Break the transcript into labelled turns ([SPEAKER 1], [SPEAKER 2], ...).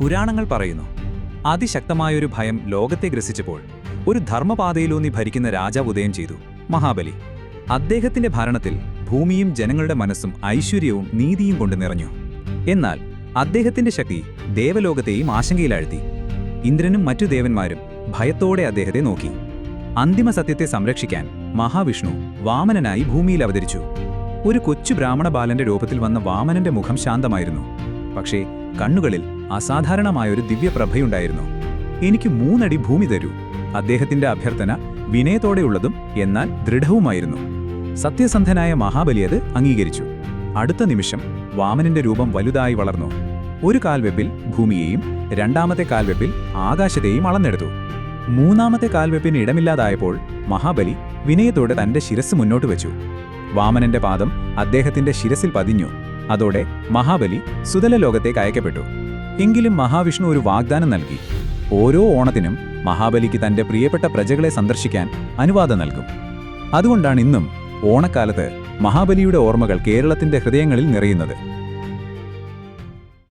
[SPEAKER 1] പുരാണങ്ങൾ പറയുന്നു അതിശക്തമായൊരു ഭയം ലോകത്തെ ഗ്രസിച്ചപ്പോൾ ഒരു ധർമ്മപാതയിലൂന്നി ഭരിക്കുന്ന രാജാവ് ഉദയം ചെയ്തു മഹാബലി. അദ്ദേഹത്തിന്റെ ഭരണത്തിൽ ഭൂമിയും ജനങ്ങളുടെ മനസ്സും ഐശ്വര്യവും നീതിയും കൊണ്ട് നിറഞ്ഞു. എന്നാൽ അദ്ദേഹത്തിന്റെ ശക്തി ദേവലോകത്തെയും ആശങ്കയിലാഴ്ത്തി. ഇന്ദ്രനും മറ്റു ദേവന്മാരും ഭയത്തോടെ അദ്ദേഹത്തെ നോക്കി. അന്തിമ സത്യത്തെ സംരക്ഷിക്കാൻ മഹാവിഷ്ണു വാമനനായി ഭൂമിയിൽ അവതരിച്ചു. ഒരു കൊച്ചു ബ്രാഹ്മണ ബാലന്റെ രൂപത്തിൽ വന്ന വാമനന്റെ മുഖം ശാന്തമായിരുന്നു. പക്ഷേ കണ്ണുകളിൽ അസാധാരണമായൊരു ദിവ്യപ്രഭയുണ്ടായിരുന്നു. എനിക്ക് മൂന്നടി ഭൂമി തരൂ അദ്ദേഹത്തിന്റെ അഭ്യർത്ഥന വിനയത്തോടെയുള്ളതും എന്നാൽ ദൃഢവുമായിരുന്നു. സത്യസന്ധനായ മഹാബലി അത് അംഗീകരിച്ചു. അടുത്ത നിമിഷം വാമനന്റെ രൂപം വലുതായി വളർന്നു. ഒരു കാൽവെപ്പിൽ ഭൂമിയെയും രണ്ടാമത്തെ കാൽവെപ്പിൽ ആകാശത്തെയും അളന്നെടുത്തു. മൂന്നാമത്തെ കാൽവെപ്പിന് ഇടമില്ലാതായപ്പോൾ മഹാബലി വിനയത്തോടെ തന്റെ ശിരസ് മുന്നോട്ട് വെച്ചു. വാമനന്റെ പാദം അദ്ദേഹത്തിന്റെ ശിരസിൽ പതിഞ്ഞു. അതോടെ മഹാബലി സുതല ലോകത്തേക്ക് അയക്കപ്പെട്ടു. എങ്കിലും മഹാവിഷ്ണു ഒരു വാഗ്ദാനം നൽകി. ഓരോ ഓണത്തിനും മഹാബലിക്ക് തന്റെ പ്രിയപ്പെട്ട പ്രജകളെ സന്ദർശിക്കാൻ അനുവാദം നൽകും. അതുകൊണ്ടാണ് ഇന്നും ഓണക്കാലത്ത് മഹാബലിയുടെ ഓർമ്മകൾ കേരളത്തിന്റെ ഹൃദയങ്ങളിൽ നിറയുന്നത്.